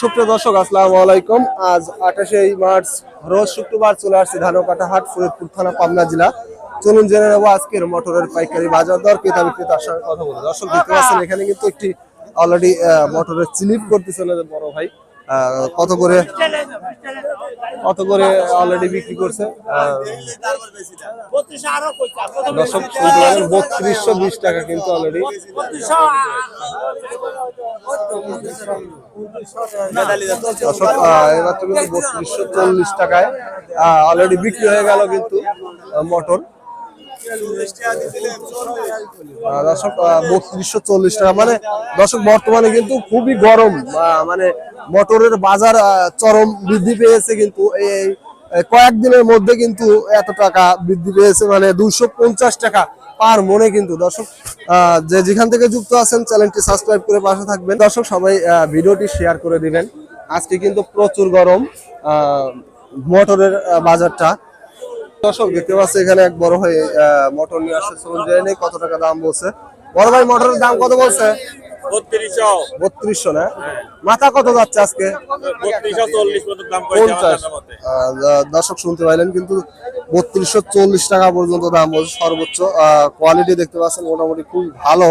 সুপ্রিয় দর্শক আসসালামু আলাইকুম। আজ আঠাশে মার্চ রোজ শুক্রবার চলে আসছে ধানকাটা হাট ফরিদপুর থানা পাবনা জেলা। চলুন জেনে নেব আজকের মোটরের পাইকারি বাজার দর ক্রেতা বিক্রেতার সঙ্গে কথা বলব। দর্শক দেখতে পাচ্ছেন এখানে কিন্তু একটি অলরেডি মোটরের চিলিপ করতেছে বড় ভাই কত করে কত করে অলরেডি বিক্রি করছে? দর্শক বত্রিশশো বিশ টাকা কিন্তু অলরেডি বত্রিশশো চল্লিশ টাকায় অলরেডি বিক্রি হয়ে গেল কিন্তু আহ, দর্শক বত্রিশশো চল্লিশ টাকা। মানে দর্শক বর্তমানে কিন্তু খুবই গরম মানে মটরের বাজার চরম বৃদ্ধি পেয়েছে কিন্তু এই কয়েকদিনের মধ্যে কিন্তু এত টাকা বৃদ্ধি পেয়েছে মানে দুশো টাকা পার মনে কিন্তু দর্শক যে যেখান থেকে যুক্ত আছেন চ্যানেলটি সাবস্ক্রাইব করে পাশে থাকবেন। দর্শক সবাই ভিডিওটি শেয়ার করে দিবেন। আজকে কিন্তু প্রচুর গরম মোটরের বাজারটা। দর্শক দেখতে পাচ্ছি এখানে এক বড় হয়ে মোটর নিয়ে আসছে। চলুন জেনে নেই কত টাকা দাম বলছে। বড় ভাই মোটরের দাম কত বলছে? বত্রিশশো। না? মাথা কত যাচ্ছে আজকে? দর্শক শুনতে পাইলেন কিন্তু বত্রিশশো চল্লিশ টাকা পর্যন্ত দাম বলছে, সর্বোচ্চ কোয়ালিটি দেখতে পাচ্ছেন, মোটামুটি খুব ভালো।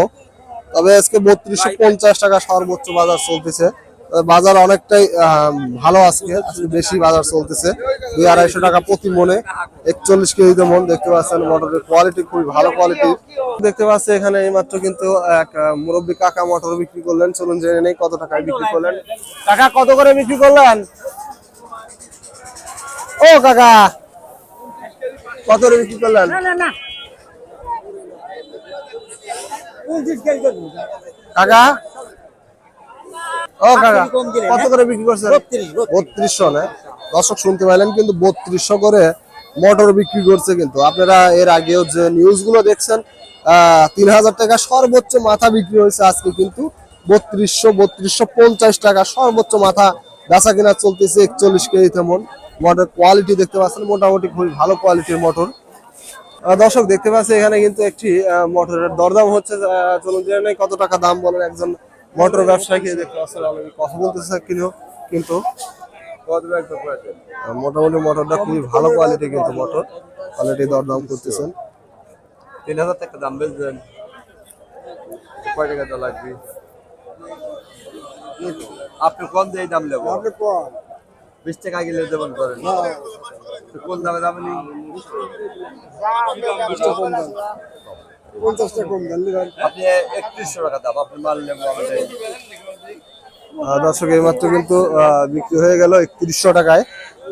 তবে আজকে বত্রিশশো পঞ্চাশ টাকা সর্বোচ্চ বাজার চলতেছে। বাজার অনেকটাই ভালো আজকে বেশি বাজার চলতেছে। দুই আড়াইশো টাকা প্রতি মনে, একচল্লিশ কেজিতে মন দেখতে পাচ্ছেন মোটরের কোয়ালিটি খুবই ভালো কোয়ালিটি দেখতে পাচ্ছি এখানে এইমাত্র কিন্তু এক মুরব্বী কাকা মোটর বিক্রি করলেন। চলুন জেনে নেই কত টাকায় বিক্রি করলেন। কাকা, কত করে বিক্রি করলেন? ও, কাকা! কত বিক্রি করলেন? কাকা? ও কাকা কত করে বিক্রি করছেন? বত্রিশশো না? দর্শক শুনতে পাইলেন কিন্তু বত্রিশশো করে মোটর বিক্রি করছে কিন্তু। আপনারা এর আগেও যে নিউজগুলো দেখছেন আহ, তিন হাজার টাকা সর্বোচ্চ মাথা বিক্রি হয়েছে আজকে কিন্তু। বত্রিশশো বত্রিশশো পঞ্চাশ টাকা সর্বোচ্চ মাথা বেচা কিনা চলতেছে একচল্লিশ কেজি তেমন। মোটর কোয়ালিটি দেখতে পাচ্ছেন মোটামুটি খুবই ভালো কোয়ালিটির মোটর দর্শক দেখতে পাচ্ছি এখানে কিন্তু একটি মোটরের দরদাম হচ্ছে চলুন জেনে নেই কত টাকা দাম বলেন একজন মোটর ব্যবসায়ীকে দেখতে পাচ্ছেন অলরেডি কথা বলতেছে কিন্তু কিন্তু মোটামুটি মোটরটা খুবই ভালো কোয়ালিটি কিন্তু মোটর কোয়ালিটি দরদাম করতেছেন। তিন হাজার টাকা দাম বেচবেন। কয় টাকা লাগবে? আপনি কোন দিয়ে দাম নেব? বিশ টাকা গেলে দেবেন করেন। কোন দামে দাম নেই? আপনি একত্রিশশো টাকা দাম আপনি মাল নেব আমাদের। দর্শক এই মাত্র কিন্তু বিক্রি হয়ে গেল একত্রিশশো টাকায়।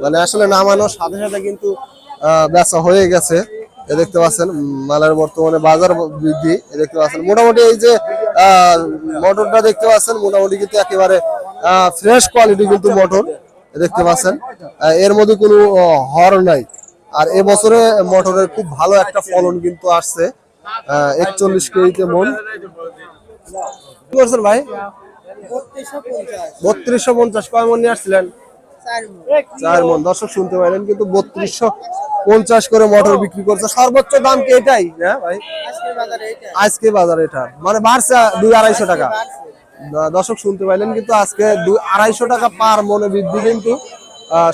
মানে আসলে নামানোর সাথে সাথে কিন্তু বেচা হয়ে গেছে। এ দেখতে পাচ্ছেন মালের বর্তমানে বাজার বৃদ্ধি। এ দেখতে পাচ্ছেন মোটামুটি এই যে আহ, মোটরটা দেখতে পাচ্ছেন মোটামুটি কিন্তু একেবারে ফ্রেশ কোয়ালিটি কিন্তু মোটর। দেখতে পাচ্ছেন। এর মধ্যে কোনো হর নাই। আর এবছরে মটরের খুব ভালো একটা ফলন কিন্তু আসছে। একচল্লিশ কেজিতে মন। কি করছেন ভাই? বত্রিশশো পঞ্চাশ। কয় মন নিয়ে আসছিলেন? চার মন। দর্শক শুনতে পাইলেন কিন্তু বত্রিশশো পঞ্চাশ করে মটর বিক্রি করছে। সর্বোচ্চ দাম কি এটাই? না ভাই। আজকে বাজার এটা। মানে বাড়ছে দুই আড়াইশো টাকা। দর্শক শুনতে পাইলেন কিন্তু আজকে দুই আড়াইশো টাকা পার মনে বৃদ্ধি কিন্তু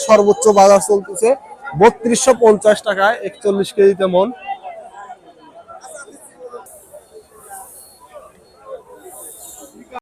সর্বোচ্চ বাজার চলতেছে। বত্রিশশো পঞ্চাশ টাকায় একচল্লিশ কেজিতে মন।